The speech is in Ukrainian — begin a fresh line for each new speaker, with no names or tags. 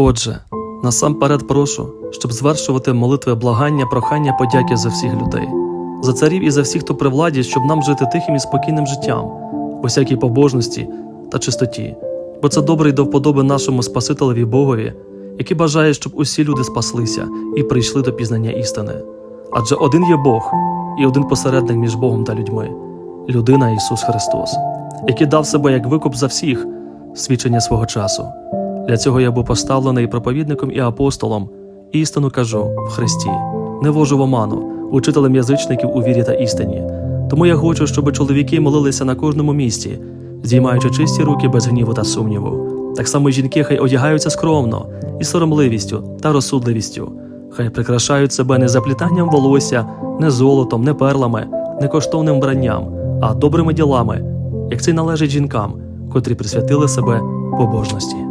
Отже, насамперед прошу, щоб звершувати молитви благання, прохання, подяки за всіх людей, за царів і за всіх, хто при владі, щоб нам жити тихим і спокійним життям, у всякій побожності та чистоті, бо це добре й до вподоби нашому Спасителеві Богові, який бажає, щоб усі люди спаслися і прийшли до пізнання істини. Адже один є Бог і один посередник між Богом та людьми людина Ісус Христос, який дав себе як викуп за всіх свідчення свого часу. Для цього я був поставлений проповідником і апостолом. Істину кажу в Христі, не вожу в оману, учителем язичників у вірі та істині. Тому я хочу, щоб чоловіки молилися на кожному місці, здіймаючи чисті руки без гніву та сумніву. Так само жінки хай одягаються скромно, і соромливістю та розсудливістю. Хай прикрашають себе не заплітанням волосся, не золотом, не перлами, не коштовним вбранням, а добрими ділами, як це й належить жінкам, котрі присвятили себе побожності.